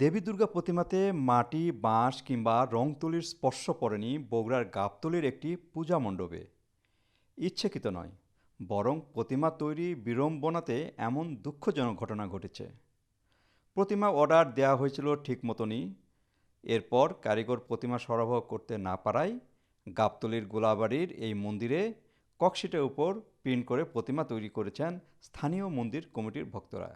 দেবী দুর্গা প্রতিমাতে মাটি, বাঁশ কিংবা রং তুলির স্পর্শ পড়েনি বগুড়ার গাবতলির একটি পূজা মণ্ডপে। ইচ্ছাকৃত নয়, বরং প্রতিমা তৈরি বিড়ম্বনাতে এমন দুঃখজনক ঘটনা ঘটেছে। প্রতিমা অর্ডার দেওয়া হয়েছিল ঠিক মতনই। এরপর কারিগর প্রতিমা সরবরাহ করতে না পারায় গাবতলির গোলাবাড়ির এই মন্দিরে ককশিটের উপর প্রিন্ট করে প্রতিমা তৈরি করেছেন স্থানীয় মন্দির কমিটির ভক্তরা।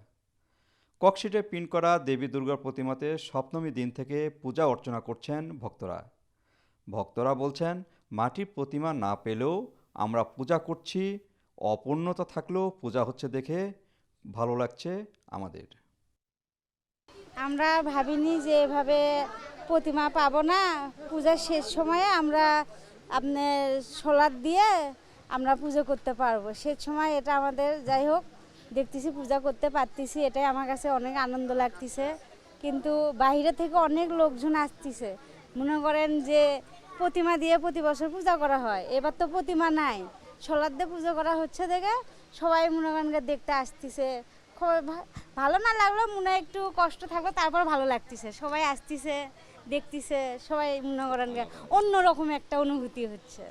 ককশিটে প্রিন্ট করা দেবী দুর্গার প্রতিমাতে সপ্তমী দিন থেকে পূজা অর্চনা করছেন ভক্তরা। ভক্তরা বলছেন, মাটির প্রতিমা না পেলেও আমরা পূজা করছি, অপূর্ণতা থাকলেও পূজা হচ্ছে দেখে ভালো লাগছে আমাদের। আমরা ভাবিনি যে এভাবে প্রতিমা পাবো না। পূজার শেষ সময়ে আমরা আপনার সোলার দিয়ে আমরা পুজো করতে পারব। শেষ সময় এটা আমাদের, যাই হোক দেখতেছি, পূজা করতে পারতেছি, এটাই আমার কাছে অনেক আনন্দ লাগতেছে। কিন্তু বাইরে থেকে অনেক লোকজন আসতেছে। মনে করেন যে প্রতিমা দিয়ে প্রতি বছর পূজা করা হয়। এবার তো প্রতিমা নাই। সোলার দিয়ে পুজো করা হচ্ছে দেখে সবাই মনে করেন দেখতে আসতেছে। ভালো না লাগলেও মনে একটু কষ্ট থাকল তারপর ভালো লাগতেছে। সবাই আসতেছে। দেখতেছে, সবাই মনে করেন অন্যরকম একটা অনুভূতি হচ্ছে।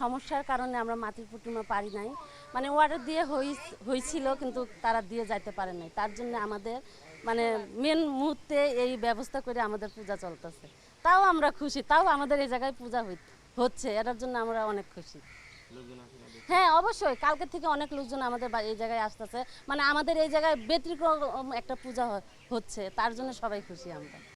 সমস্যার কারণে আমরা মাটির প্রতিমা পারি নাই। মানে অর্ডার দিয়ে হয়েছিল কিন্তু তারা দিয়ে যাইতে পারে নাই। তার জন্য আমাদের মানে মেন মুহূর্তে এই ব্যবস্থা করে আমাদের পূজা চলতেছে। তাও আমরা খুশি, তাও আমাদের এই জায়গায় পূজা হচ্ছে, এটার জন্য আমরা অনেক খুশি। হ্যাঁ অবশ্যই, কালকে থেকে অনেক লোকজন আমাদের এই জায়গায় আসতেছে। মানে আমাদের এই জায়গায় ব্যতিক্রম একটা পূজা হচ্ছে, তার জন্য সবাই খুশি আমরা।